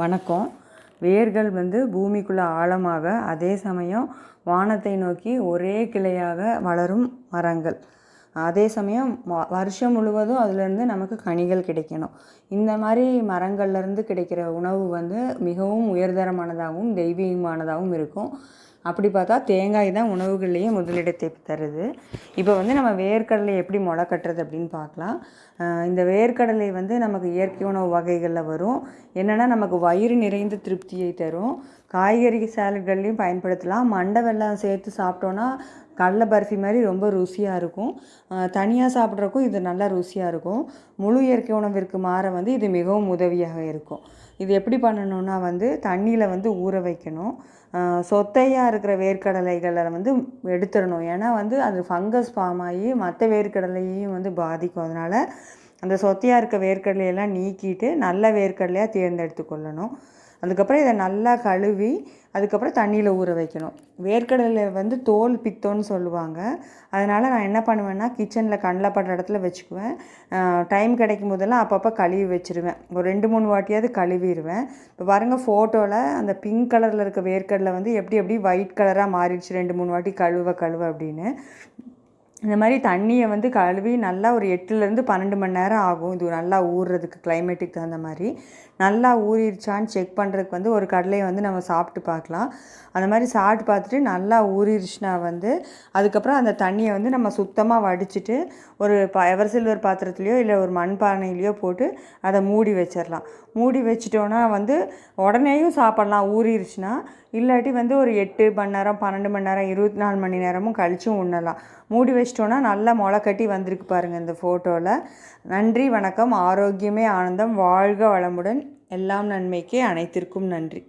வணக்கம். வேர்கள் வந்து பூமிக்குள்ளே ஆழமாக அதே சமயம் வானத்தை நோக்கி ஒரே கிளையாக வளரும் மரங்கள். அதே சமயம் வருஷம் முழுவதும் அதுலேருந்து நமக்கு கனிகள் கிடைக்கணும். இந்த மாதிரி மரங்கள்லேருந்து கிடைக்கிற உணவு வந்து மிகவும் உயர்தரமானதாகவும் தெய்வீகமானதாகவும் இருக்கும். அப்படி பார்த்தா தேங்காய் தான் உணவுகள்லேயே முதலிடத்தை தருது. இப்போ வந்து நம்ம வேர்க்கடலை எப்படி முளை கட்டுறது அப்படின்னு பார்க்கலாம். இந்த வேர்க்கடலை வந்து நமக்கு இயற்கை உணவு வகைகளில் வரும். என்னென்னா நமக்கு வயிறு நிறைந்த திருப்தியை தரும். காய்கறி சாலட்கள்லையும் பயன்படுத்தலாம். மண்டை வெள்ளம் சேர்த்து சாப்பிட்டோன்னா கடல பர்ஃபி மாதிரி ரொம்ப ருசியாக இருக்கும். தனியாக சாப்பிட்றக்கும் இது நல்லா ருசியாக இருக்கும். முழு இயற்கை உணவிற்கு மாற வந்து இது மிகவும் உதவியாக இருக்கும். இது எப்படி பண்ணணும்னா வந்து தண்ணியில் வந்து ஊற வைக்கணும். சொத்தையாக இருக்கிற வேர்க்கடலைகளை வந்து எடுத்துடணும். ஏன்னா வந்து அது ஃபங்கஸ் ஃபார்ம் ஆகி மற்ற வேர்க்கடலையும் வந்து பாதிக்கும். அதனால் அந்த சொத்தையாக இருக்க வேர்க்கடலையெல்லாம் நீக்கிட்டு நல்ல வேர்க்கடலையாக தேர்ந்தெடுத்து கொள்ளணும். அதுக்கப்புறம் இதை நல்லா கழுவி அதுக்கப்புறம் தண்ணியில் ஊற வைக்கணும். வேர்க்கடலை வந்து தோல் பித்தோன்னு சொல்லுவாங்க. அதனால் நான் என்ன பண்ணுவேன்னா கிச்சனில் கண்ணில் படுற இடத்துல வச்சுக்குவேன். டைம் கிடைக்கும் போதெல்லாம் அப்பப்போ கழுவி வச்சிருவேன். ஒரு ரெண்டு மூணு வாட்டியாவது கழுவிடுவேன். இப்போ பாருங்கள் ஃபோட்டோவில் அந்த பிங்க் கலரில் இருக்க வேர்க்கடலை வந்து எப்படி எப்படி ஒயிட் கலராக மாறிடுச்சு ரெண்டு மூணு வாட்டி கழுவ கழுவ அப்படின்னு. இந்த மாதிரி தண்ணியை வந்து கழுவி நல்லா ஒரு எட்டுலேருந்து பன்னெண்டு மணி நேரம் ஆகும். இது நல்லா ஊறுறதுக்கு கிளைமேட்டுக்கு தகுந்த மாதிரி. நல்லா ஊறிடுச்சான்னு செக் பண்ணுறதுக்கு வந்து ஒரு கடலையை வந்து நம்ம சாப்பிட்டு பார்க்கலாம். அந்த மாதிரி சாப்பிட்டு பார்த்துட்டு நல்லா ஊறிடுச்சுனா வந்து அதுக்கப்புறம் அந்த தண்ணியை வந்து நம்ம சுத்தமாக வடிச்சிட்டு ஒரு ப எவர் சில்வர் பாத்திரத்துலையோ இல்லை ஒரு மண் பானையிலையோ போட்டு அதை மூடி வச்சிடலாம் மூடி வச்சிட்டோன்னா வந்து உடனேயும் சாப்பிட்லாம். ஊறிடுச்சுன்னா இல்லாட்டி வந்து ஒரு எட்டு மணி நேரம் பன்னெண்டு மணி நேரம் இருபத்தி நாலு மணி நேரமும் கழிச்சும் உண்ணலாம். மூடி வச்சிட்டோன்னா நல்லா முளை கட்டி வந்திருக்கு பாருங்கள் இந்த ஃபோட்டோவில் நன்றி வணக்கம் ஆரோக்கியமே ஆனந்தம் வாழ்க வளமுடன். எல்லாம் நன்மைக்கே அனைத்திற்கும் நன்றி.